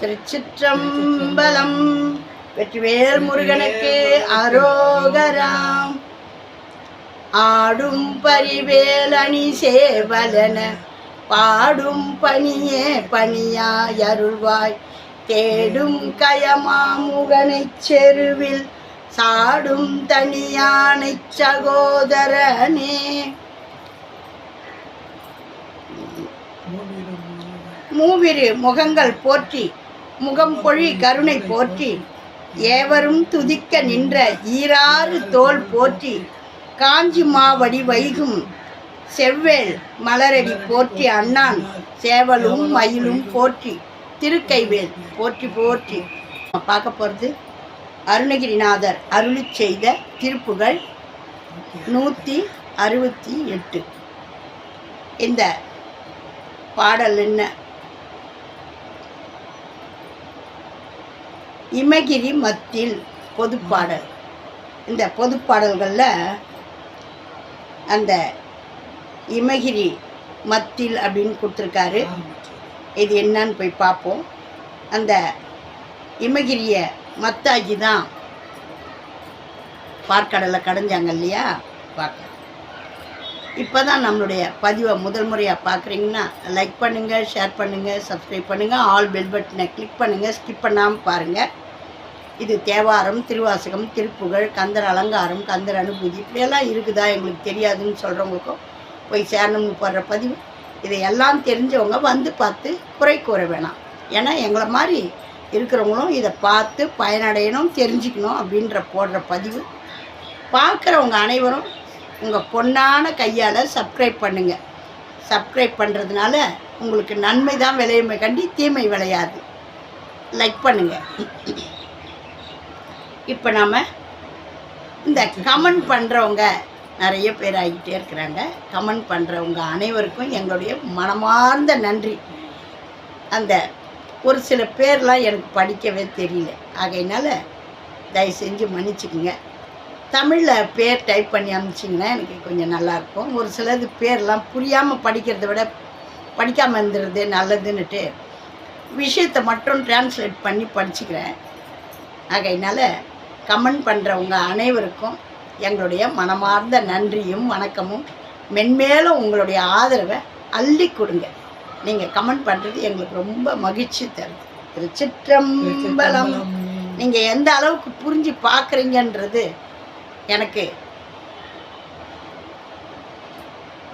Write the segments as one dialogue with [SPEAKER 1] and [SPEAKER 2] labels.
[SPEAKER 1] திருச்சிற்றம்பலம். வெற்றிவேல் முருகனுக்கு அரோகராம். ஆடும் பரிவேலணி சேவலன பாடும் பணியே பணியாய் அருள்வாய். தேடும் கயமாமுகனைச் செருவில் சாடும் தனியானைச் சகோதரனே. மூவிரு முகங்கள் போற்றி. முகம் பொழி கருணை போற்றி ஏவரும் துதிக்க நின்ற ஈராறு தோல் போற்றி காஞ்சி மாவடி வைகும் செவ்வேல் மலரடி போற்றி அண்ணான் சேவலும் மயிலும் போற்றி திருக்கைவேல் போற்றி போற்றி. பார்க்க போகிறது அருணகிரிநாதர் அருளிச் செய்த திருப்புகள் நூற்றி அறுபத்தி எட்டு. இந்த பாடல் என்ன? இமகிரி மத்தில் பொதுப்பாடல். இந்த பொதுப்பாடல்களில் அந்த இமகிரி மத்தில் அப்படின்னு கொடுத்துருக்காரு. இது என்னன்னு போய் பார்ப்போம். அந்த இமகிரியை மத்தாஜி தான் பார்க்கடலை கடைஞ்சாங்க இல்லையா? பார்க்க இப்போ தான் நம்மளுடைய பதிவை முதல் முறையாக பார்க்குறீங்கன்னா லைக் பண்ணுங்கள் ஷேர் பண்ணுங்கள் சப்ஸ்கிரைப் பண்ணுங்கள் ஆல் பெல் பட்டனை கிளிக் பண்ணுங்கள் ஸ்கிப் பண்ணாமல் பாருங்கள் இது தேவாரம் திருவாசகம் திருப்புகழ் கந்தர் அலங்காரம் கந்தர் அனுபூதி இப்படியெல்லாம் இருக்குதா எங்களுக்கு தெரியாதுன்னு சொல்கிறவங்களுக்கும் போய் சேரணும்னு போடுற பதிவு. இதையெல்லாம் தெரிஞ்சவங்க வந்து பார்த்து குறை கூற வேணாம். ஏன்னா எங்களை மாதிரி இருக்கிறவங்களும் இதை பார்த்து பயனடையணும் தெரிஞ்சுக்கணும் அப்படின்ற போடுற பதிவு. பார்க்குறவங்க அனைவரும் உங்கள் பொன்னான கையால் சப்ஸ்கிரைப் பண்ணுங்கள் சப்ஸ்கிரைப் பண்ணுறதுனால உங்களுக்கு நன்மை தான் விளையுமே கண்டி தீமை விளையாது. லைக் பண்ணுங்கள் இப்போ நாம் இந்த கமெண்ட் பண்ணுறவங்க நிறைய பேர் ஆகிட்டே இருக்கிறாங்க. கமெண்ட் பண்ணுறவங்க அனைவருக்கும் எங்களுடைய மனமார்ந்த நன்றி. அந்த ஒரு சில பேர்லாம் எனக்கு படிக்கவே தெரியல. ஆகையினால தயவு செஞ்சு மன்னிச்சுக்குங்க. தமிழில் பேர் டைப் பண்ணி அனுப்பிச்சிங்கன்னா எனக்கு கொஞ்சம் நல்லாயிருக்கும். ஒரு சிலது பேர்லாம் புரியாமல் படிக்கிறத விட படிக்காமல் இருந்துருது நல்லதுன்னுட்டு விஷயத்தை மட்டும் டிரான்ஸ்லேட் பண்ணி படிச்சுக்கிறேன். ஆகையினால கமெண்ட் பண்ணுறவங்க அனைவருக்கும் எங்களுடைய மனமார்ந்த நன்றியும் வணக்கமும். மென்மேலும் உங்களுடைய ஆதரவை அள்ளி கொடுங்க. நீங்கள் கமெண்ட் பண்ணுறது எங்களுக்கு ரொம்ப மகிழ்ச்சி தருது. திருச்சிற்றம்பலம். நீங்கள் எந்த அளவுக்கு புரிஞ்சு பார்க்குறீங்கன்றது எனக்கு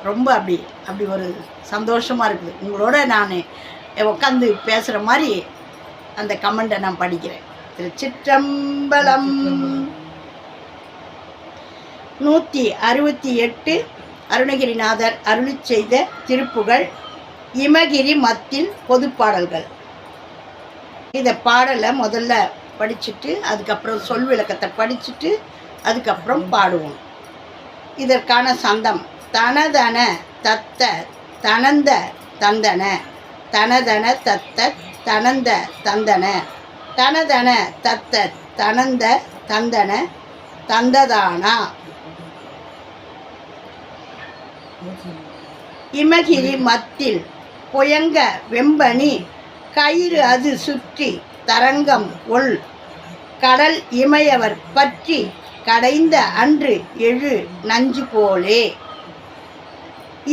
[SPEAKER 1] ரொம்ப அப்படி அப்படி ஒரு சந்தோஷமாக இருக்குது. உங்களோட நான் உட்காந்து பேசுகிற மாதிரி அந்த கமெண்ட்டை நான் படிக்கிறேன். திருச்சிற்றம்பலம். நூற்றி அறுபத்தி எட்டு அருணகிரிநாதர் அருளி செய்த திருப்புகள் இமகிரி மத்தில் பொதுப்பாடல்கள். இந்த பாடலை முதல்ல படிச்சுட்டு அதுக்கப்புறம் சொல் விளக்கத்தை படிச்சுட்டு அதுக்கப்புறம் பாடுவோம். இதற்கான சந்தம் தனதன தத்த தனந்த தந்தன தனதன தத்த தனந்த தந்தன. தனதன தத்த தனந்த தந்தன தந்ததானா? இமகிரி மத்தில் புயங்க வெம்பனி கயிறு அது சுற்றி தரங்கம் ஒள் கடல் இமையவர் பற்றி கடைந்த அன்று எழு நஞ்சு போலே.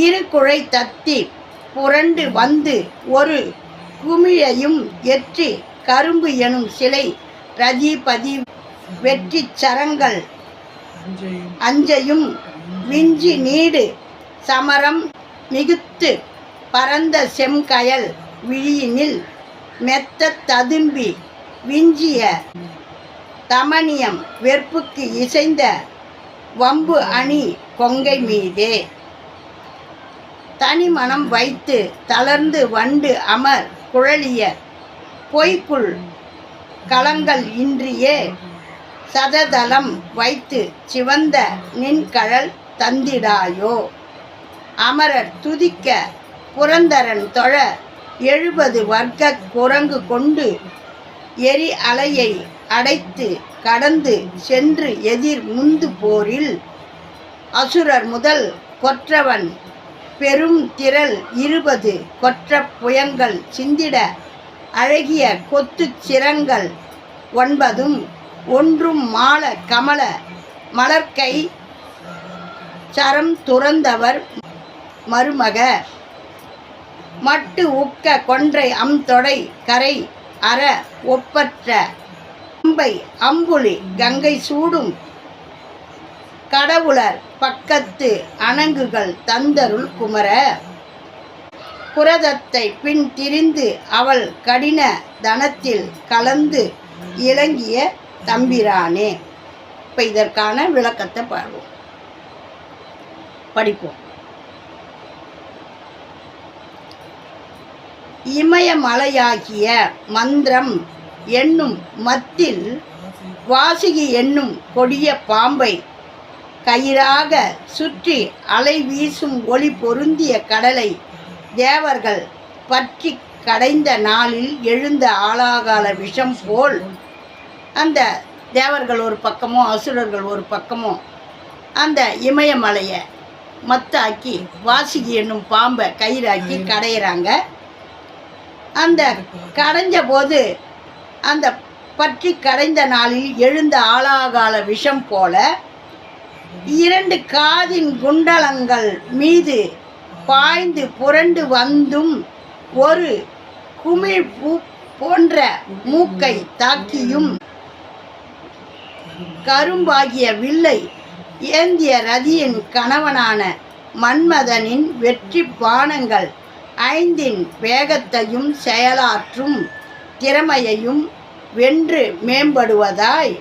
[SPEAKER 1] இரு குழை தத்தி புரண்டு வந்து ஒரு குமிழையும் எற்றி கரும்பு எனும் சிலை ரதிபதி வெற்றி சரங்கள். அஞ்சையும். விஞ்சி நீடு சமரம் மிகுத்து பரந்த செம்கயல் விழியினில் மெத்த ததும்பி விஞ்சிய தமனியம் வெற்புக்கு இசைந்த வம்பு அணி கொங்கை மீதே. தனிமனம் வைத்து தளர்ந்து வண்டு அமர் குழலிய பொய்க்குள் களங்கள் இன்றியே சததளம் வைத்து சிவந்த நின்கழல் தந்திடாயோ? அமரர் துதிக்க புரந்தரன் தொழ எழுபது வர்க்க குரங்கு கொண்டு எரி அலையை அடைத்து கடந்து சென்று எதிர் முந்து போரில் அசுரர் முதல் கொற்றவன் பெரும் திரள் இருபது கொற்ற புயங்கள் சிந்திட அழகிய கொத்துச் சிரங்கள் ஒன்பதும் ஒன்றும் மால கமல மலர்க்கை சரம் துறந்தவர் மருமக. மட்டு உக்க கொன்றை அம்தொடை கரை அற ஒப்பற்ற அம்பை அம்புலி கங்கை சூடும் கடவுளர் பக்கத்து அணங்குகள் தந்தருள் குமர. புரதத்தை பின் திரிந்து அவள் கடின தனத்தில் கலந்து இலங்கிய தம்பிரானே. இப்போ இதற்கான விளக்கத்தை பாடுவோம் படிப்போம். இமயமலையாகிய மந்திரம் என்னும் மத்தில் வாசுகி என்னும் கொடிய பாம்பை கயிறாக சுற்றி அலை வீசும் ஒளி பொருந்திய கடலை தேவர்கள் பற்றி கடைந்த நாளில் எழுந்த ஆளாகால விஷம் போல் அந்த தேவர்கள் ஒரு பக்கமோ அசுரர்கள் ஒரு பக்கமோ அந்த இமயமலையை மத்தாக்கி வாசுகி என்னும் பாம்பை கயிறாக்கி கடையிறாங்க. அந்த கடைஞ்ச போது அந்த பற்றி கடைந்த நாளில் எழுந்த ஆளாகால விஷம் போல இரண்டு காதின் குண்டலங்கள் மீது பாய்ந்து புரண்டு வந்தும் ஒரு குமிழ் பூ போன்ற மூக்கை தாக்கியும். கரும்பாகிய வில்லை ஏந்திய ரதியின் கணவனான மன்மதனின் வெற்றி பானங்கள் ஐந்தின் வேகத்தையும் செயலாற்றும் திறமையையும் வென்று மேம்படுவதாய்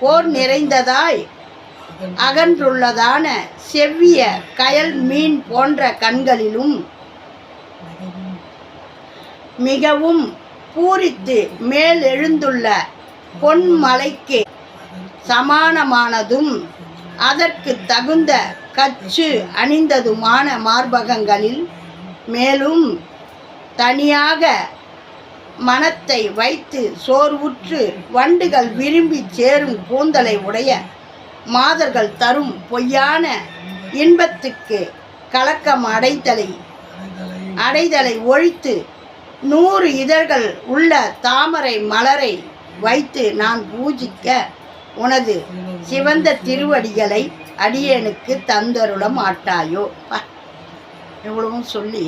[SPEAKER 1] போர் நிறைந்ததாய் அகன்றுள்ளதான செவ்விய கயல் மீன் போன்ற கண்களிலும் மிகவும் பூரித்து மேலெழுந்துள்ள பொன்மலைக்கு சமானமானதும் அதற்கு தகுந்த கச்சு அணிந்ததுமான மார்பகங்களில் மேலும் தனியாக மனத்தை வைத்து சோர்வுற்று வண்டுகள் விரும்பி சேரும் கூந்தலை உடைய மாதர்கள் தரும் பொய்யான இன்பத்துக்கு கலக்கம் அடைதலை அடைதலை ஒழித்து நூறு இதழ்கள் உள்ள தாமரை மலரை வைத்து நான் பூஜிக்க உனது சிவந்த திருவடிகளை அடியனுக்கு தந்தருள மாட்டாயோ? இவ்வளவும் சொல்லி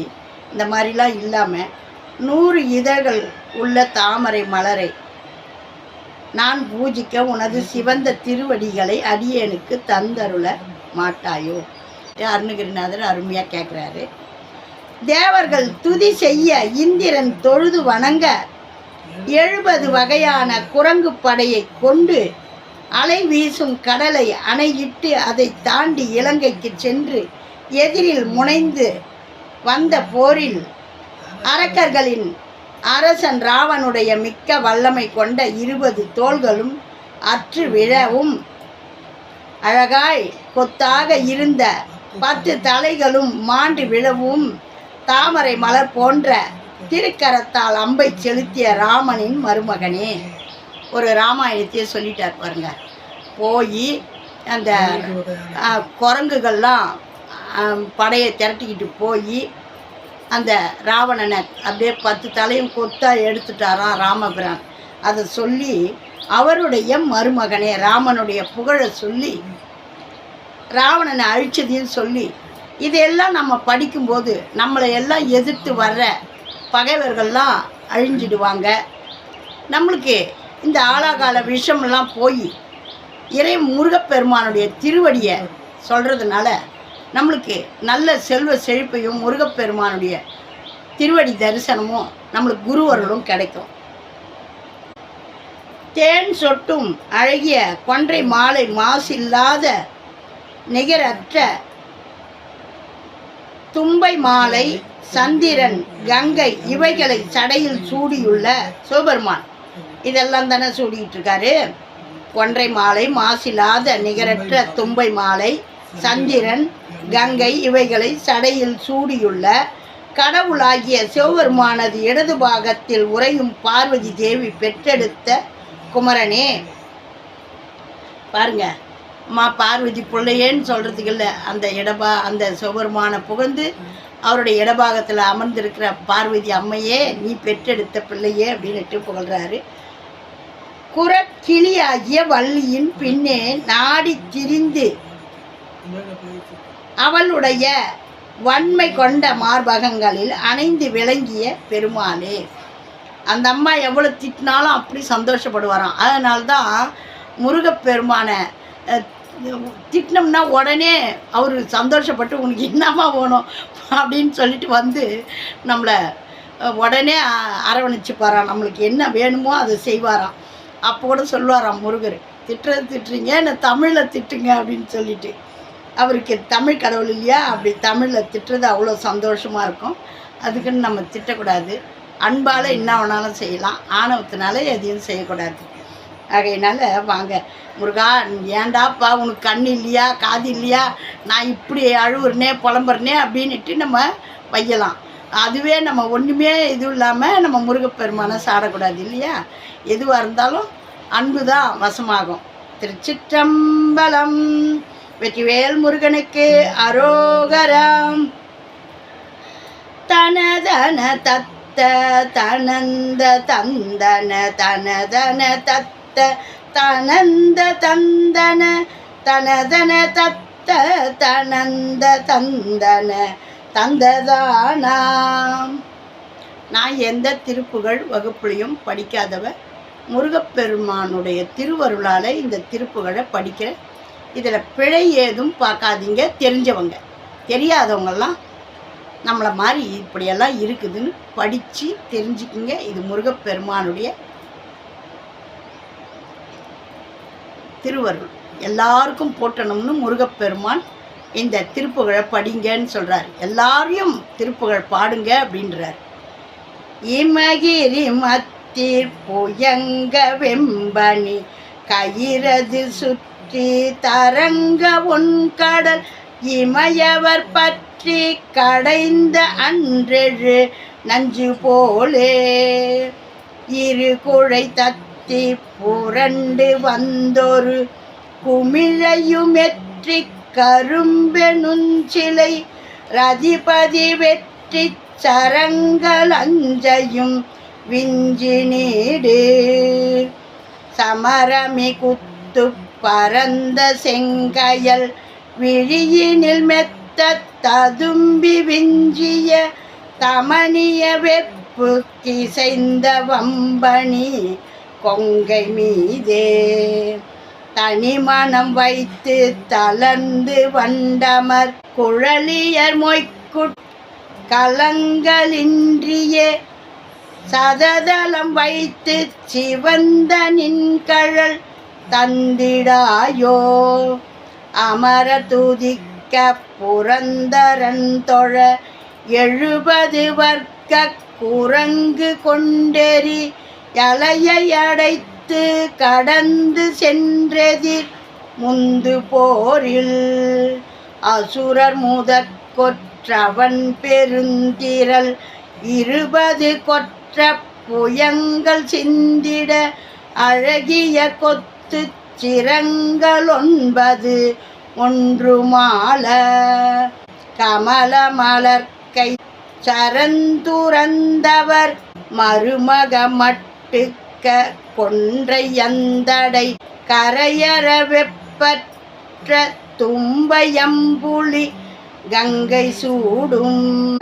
[SPEAKER 1] இந்த மாதிரிலாம் இல்லாமல் நூறு இதழ்கள் உள்ள தாமரை மலரை நான் பூஜிக்க உனது சிவந்த திருவடிகளை அடியேனுக்கு தந்தருள மாட்டாயோ? அருணகிரிநாதர் அருமையாக கேட்குறாரு தேவர்கள் துதி செய்ய இந்திரன் தொழுது வணங்க எழுபது வகையான குரங்கு படையை கொண்டு அலை வீசும் கடலை அணையிட்டு அதை தாண்டி இலங்கைக்கு சென்று எதிரில் முனைந்து வந்த போரில் அரக்கர்களின் அரசன் ராவனுடைய மிக்க வல்லமை கொண்ட இருபது தோள்களும் அற்று விழவும். அழகாய் கொத்தாக இருந்த பத்து தலைகளும் மாண்டு விழவும். தாமரை மலர் போன்ற திருக்கரத்தால் அம்பை செலுத்திய ராமனின் மருமகனே ஒரு ராமாயணத்தையே சொல்லிட்டார் பாருங்க. போய் அந்த குரங்குகள்லாம் படையை திரட்டிக்கிட்டு போய் அந்த ராவணனை அப்படியே பத்து தலையும் கொத்தா எடுத்துட்டாராம் ராமபிரான். அதை சொல்லி அவருடைய மருமகனே ராமனுடைய புகழை சொல்லி ராவணனை அழிச்சதையும் சொல்லி இதையெல்லாம் நம்ம படிக்கும்போது நம்மளை எல்லாம் எதிர்த்து வர்ற பகைவர்கள்லாம் அழிஞ்சிடுவாங்க. நம்மளுக்கு இந்த ஆலாகால விஷமெல்லாம் போய் இறை முருகப்பெருமானுடைய திருவடியை சொல்கிறதுனால நம்மளுக்கு நல்ல செல்வ செழிப்பையும் முருகப்பெருமானுடைய திருவடி தரிசனமும் நம்மளுக்கு குருவர்களும் கிடைக்கும். தேன் சொட்டும் அழகிய கொன்றை மாலை மாசில்லாத நிகரற்ற தும்பை மாலை சந்திரன் கங்கை இவைகளை சடையில் சூடியுள்ள சிவபெருமான். இதெல்லாம் தானே சூடிக்கிட்டு இருக்காரு? கொன்றை மாலை மாசில்லாத நிகரற்ற தும்பை மாலை சந்திரன் கங்கை இவைகளை சடையில் சூடியுள்ள கடவுளாகிய சிவபெருமானது இடது பாகத்தில் உறையும் பார்வதி தேவி பெற்றெடுத்த குமரனே. பாருங்க அம்மா பார்வதி பிள்ளையேன்னு சொல்கிறதுக்கு இல்லை அந்த இடபா அந்த சிவபெருமான புகழ்ந்து அவருடைய இடபாகத்தில் அமர்ந்திருக்கிற பார்வதி அம்மையே நீ பெற்றெடுத்த பிள்ளையே அப்படின்னுட்டு புகழ்கிறாரு குரக்கிளியாகிய வள்ளியின் பின்னே நாடி திரிந்து அவளுடைய வன்மை கொண்ட மார்பகங்களில் அணைந்து விளங்கிய பெருமாளே. அந்த அம்மா எவ்வளோ திட்டினாலும் அப்படி சந்தோஷப்படுவாராம். அதனால தான் முருகப்பெருமானை அஹ், திட்டினோம்னா உடனே அவர் சந்தோஷப்பட்டு உனக்கு என்னம்மா வேணும் அப்படின்னு சொல்லிட்டு வந்து நம்மளை உடனே அ- அரவணைச்சுப்பாராம். நம்மளுக்கு என்ன வேணுமோ அதை செய்வாராம். அப்போ கூட சொல்லுவாராம் முருகர் திட்டுறது திட்டுறீங்க என்ன தமிழில் திட்டுங்க அப்படின்னு சொல்லிட்டு. அவருக்கு தமிழ் கடவுள் இல்லையா? அப்படி தமிழில் திட்டுறது அவ்வளோ சந்தோஷமாக இருக்கும். அதுக்குன்னு நம்ம திட்டக்கூடாது. அன்பால் என்ன வேணாலும் செய்யலாம். ஆணவத்தினால எதையும் செய்யக்கூடாது. ஆகையினால வாங்க முருகா ஏண்டாப்பா உனக்கு கண் இல்லையா? காது இல்லையா? நான் இப்படி அழுவுறனே புலம்புறனே அப்படின்னுட்டு நம்ம வையலாம். அதுவே நம்ம ஒன்றுமே இதுவும் இல்லாமல் நம்ம முருகப்பெருமானை சாடக்கூடாது இல்லையா? எதுவாக இருந்தாலும் அன்பு தான் வசமாகும். திருச்சிற்றம்பலம். வெற்றிவேல் முருகனுக்கு அரோகரம். தனதன தத்த தனந்த தந்தன தனதன தத்த தனந்த தந்தன தனதன தத்த தனந்த தந்தன தந்ததானாம். நான் எந்த திருப்புகள் வகுப்புலையும் படிக்காதவ முருகப்பெருமானுடைய திருவருளால் இந்த திருப்புகளை படிக்கிறேன். இதில் பிழை ஏதும் பார்க்காதீங்க தெரிஞ்சவங்க. தெரியாதவங்கெல்லாம் நம்மளை மாதிரி இப்படியெல்லாம் இருக்குதுன்னு படித்து தெரிஞ்சுக்கிங்க. இது முருகப்பெருமானுடைய திருவருள். எல்லாருக்கும் போட்டணும்னு முருகப்பெருமான் இந்த திருப்புகழை படிங்கன்னு சொல்கிறார் எல்லாரையும் திருப்புகழ் பாடுங்க அப்படின்றார். இமகிரி மத்திர் புயங்க வெம்பனி கயிறது பற்றி தரங்க உன் கடல் இமையவர் பற்றி கடைந்த அன்றெழு நஞ்சு போலே. இரு குழை தத்தி புரண்டு வந்தொரு குமிழையுமெற்றி கரும்பெனுஞ்சிலை ரதிபதி வெற்றி சரங்கள் அஞ்சையும் விஞ்சி நீடு. சமரமி குத்து பரந்த செங்கயல் விழியினில் மெத்த ததும்பி விஞ்சிய தமனிய வெப்பு திசைந்த வம்பணி கொங்கை மீதே. தனிமணம் வைத்து தளர்ந்து வண்டமர் குழலியர் மொய்க்குட் கலங்களின்றிய சததளம் வைத்து சிவந்த நின்கழல் தந்திடாயோ? அமர துதிக்க புரந்தரன் தொழ எழுபது வர்க்க குரங்கு கொண்டெறி அலையை அடைத்து கடந்து சென்றெதிர் முந்து போரில். அசுரர் முதற் கொற்றவன் பெருந்திரல் இருபது கொற்ற புயங்கள் சிந்திட அழகிய கொத்து சிரங்கள் சிரங்களொன்பது ஒன்று மால. கமல மலர்க்கை சரந்துரந்தவர் மருமக மட்டுக்க கொன்றையந்தடை கரையற வெப்பற்ற தும்பையம்புலி கங்கை சூடும்.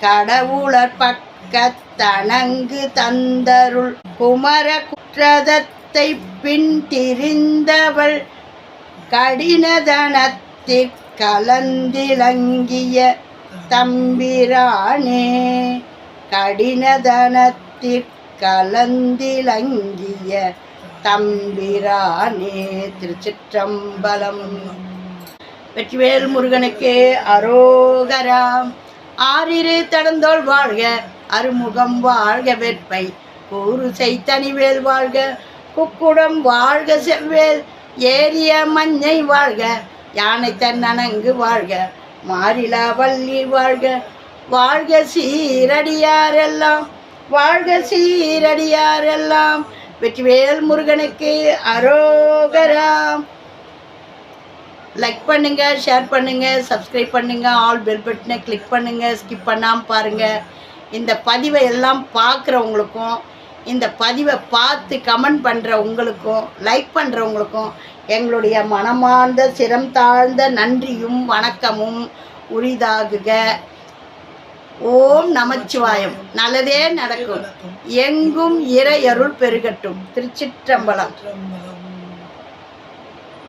[SPEAKER 1] கடவுளர் பக்கத்தனங்கு தந்தருள் குமர குற்றதத்தை பின் திரிந்தவள் கடினதனத்திற் கலந்திலங்கிய தம்பிரானே. கடினதனத்திற் கலந்திலங்கிய தம்பிரானே. திருச்சிற்றம்பலம். வெற்றிவேல் முருகனுக்கு அரோகராம் ஆறிரு தடந்தோள் வாழ்க அருமுகம் வாழ்க வெற்பை கூறு செய்தனிவேல் வாழ்க. குக்குடம் வாழ்க செவ்வேல் ஏரிய மஞ்சை வாழ்க யானை தன்னணங்கு வாழ்க மாறிலா வள்ளி வாழ்க. வாழ்க சீரடியாரெல்லாம் வாழ்க சீரடியாரெல்லாம் வெற்றிவேல் முருகனுக்கு அரோகராம். லைக் பண்ணுங்கள் ஷேர் பண்ணுங்கள் சப்ஸ்கிரைப் பண்ணுங்கள் ஆல் பெல் பட்டனை கிளிக் பண்ணுங்கள் ஸ்கிப் பண்ணாமல் பாருங்கள் இந்த பதிவை எல்லாம் பார்க்குறவங்களுக்கும் இந்த பதிவை பார்த்து கமெண்ட் பண்ணுற உங்களுக்கும் லைக் பண்ணுறவங்களுக்கும் எங்களுடைய மனமார்ந்த சிரம் தாழ்ந்த நன்றியும் வணக்கமும் உரிதாகுக. ஓம் நமச்சிவாயம். நல்லதே நடக்கும். எங்கும் இறை அருள் பெருகட்டும்.
[SPEAKER 2] திருச்சிற்றம்பலம்.